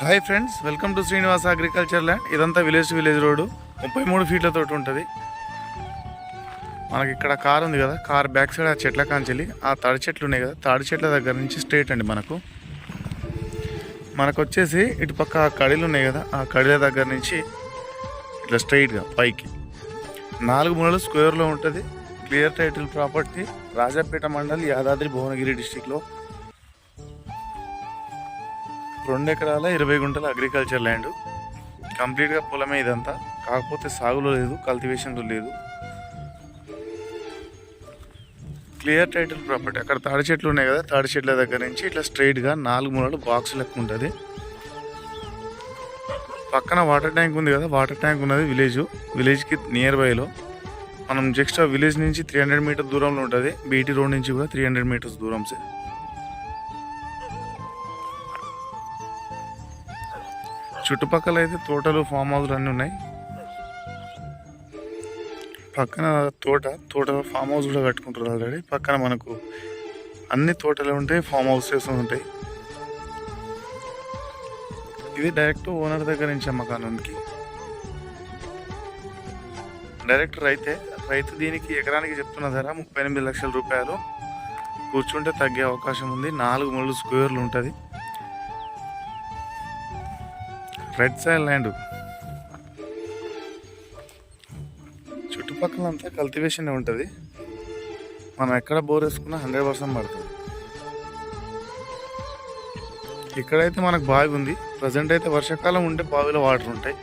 Hi friends welcome to Srinivasa agriculture land ఇదంతా village village road ముప్పై మూడు ఫీట్లతో ఉంటుంది. మనకి ఇక్కడ కార్ ఉంది కదా కార్ బ్యాక్ సైడ్ ఆ చెట్ల కాంచెలి ఆ తాడి చెట్లు ఉన్నాయి కదా తాడి చెట్ల దగ్గర నుంచి స్ట్రేట్ అండి మనకు. మనకు వచ్చేసి ఇటు పక్క ఆ కడీలు ఉన్నాయి కదా ఆ కడీల దగ్గర నుంచి ఇట్లా స్ట్రైట్గా పైకి. నాలుగు మూలలు స్క్వేర్లో ఉంటుంది. Clear title property Rajapeta mandal Yadadri Bhuvanagiri డిస్టిక్లో రెండు ఎకరాల ఇరవై గుంటల అగ్రికల్చర్ ల్యాండ్ కంప్లీట్గా పొలమే ఇదంతా. కాకపోతే సాగులో లేదు కల్టివేషన్లో లేదు. క్లియర్ టైటిల్ ప్రాపర్టీ అక్కడ తాడి చెట్లు ఉన్నాయి కదా తాడి చెట్ల దగ్గర నుంచి ఇట్లా స్ట్రైట్గా నాలుగు మూలలు బాక్స్ లెక్క ఉంటుంది. పక్కన వాటర్ ట్యాంక్ ఉంది కదా వాటర్ ట్యాంక్ ఉన్నది విలేజ్ విలేజ్కి నియర్ బైలో మనం జస్ట్ ఆ విలేజ్ నుంచి త్రీ హండ్రెడ్ మీటర్ దూరంలో ఉంటుంది. బీటీ రోడ్ నుంచి కూడా త్రీ హండ్రెడ్ మీటర్స్ దూరం చుట్టుపక్కల అయితే తోటలు ఫామ్ హౌస్లు అన్నీ ఉన్నాయి. పక్కన తోట తోట ఫామ్ హౌస్ కూడా కట్టుకుంటారు ఆల్రెడీ పక్కన మనకు అన్ని తోటలు ఉంటాయి ఫామ్ హౌసెస్ ఉంటాయి. ఇది డైరెక్ట్ ఓనర్ దగ్గర నుంచి అమ్మకానికి డైరెక్ట్ రైతే రైతు దీనికి ఎకరానికి చెప్తున్న ధర ముప్పై ఎనిమిది లక్షల రూపాయలు. కూర్చుంటే తగ్గే అవకాశం ఉంది. నాలుగు మూడు స్క్వేర్లు ఉంటుంది. రెడ్ సైడ్ ల్యాండ్ చుట్టుపక్కల అంతా కల్టివేషన్ ఉంటుంది. మనం ఎక్కడ బోర్ వేసుకున్నా హండ్రెడ్ పర్సెంట్ పడుతుంది. ఇక్కడైతే మనకు బావి ఉంది. ప్రజెంట్ అయితే వర్షాకాలం ఉంటే బావిలో వాటర్ ఉంటాయి.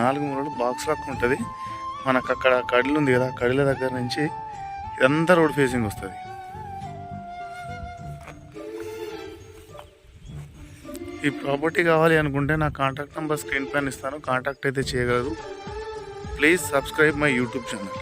నాలుగు మూడు బాక్స్ లాక్ ఉంటుంది. మనకు అక్కడ కడిలు ఉంది కదా కడిల దగ్గర నుంచి ఇదంతా రోడ్ ఫేసింగ్ వస్తుంది. ఈ ప్రాపర్టీ కావాలి అనుకుంటే నా కాంటాక్ట్ నెంబర్ స్క్రీన్ పైన ఇస్తాను. కాంటాక్ట్ అయితే చేయగలరు. Please subscribe my YouTube channel